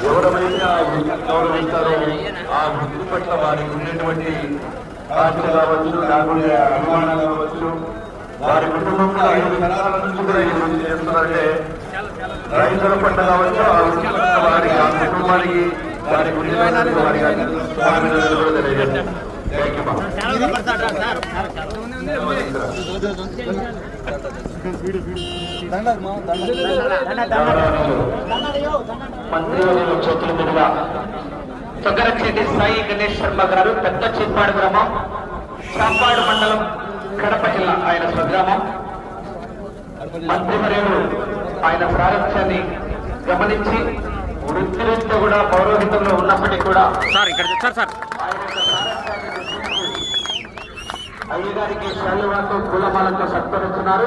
ఎవరైతే ఆ వృత్తిని గౌరవిస్తారో ఆ వృత్తి పట్ల వారికి ఉన్నటువంటి ఆశ కావచ్చు లేకుంటే అభిమానాలు కావచ్చు వారి కుటుంబంలో ఐదు తరాల నుంచి కూడా ఈ వృత్తి చేస్తున్నారంటే రైతుల పట్ల కావచ్చు ఆ వృత్తి పట్ల వారికి ఆ కుటుంబానికి వారి కుటుంబానికి వారికి అభిమానాలు కూడా తెలియజేస్తాం థ్యాంక్ యూ మా మంత్రివర్యుల చేతుల మీదుగా తొగరచెట్టి సాయి గణేష్ శర్మ గారు పెద్ద చిప్పాడు గ్రామం చాంపాడు మండలం కడప జిల్లా ఆయన స్వగ్రామం. మంత్రివర్యులు ఆయన ప్రారంభాన్ని గమనించి వృత్తిరీత్యా కూడా పౌరోహితంలో ఉన్నప్పటికీ కూడా సార్ ఇక్కడ సార్. సార్ అయ్యగారికి శాలువాతో పూలమాలతో సత్కరిస్తున్నారు.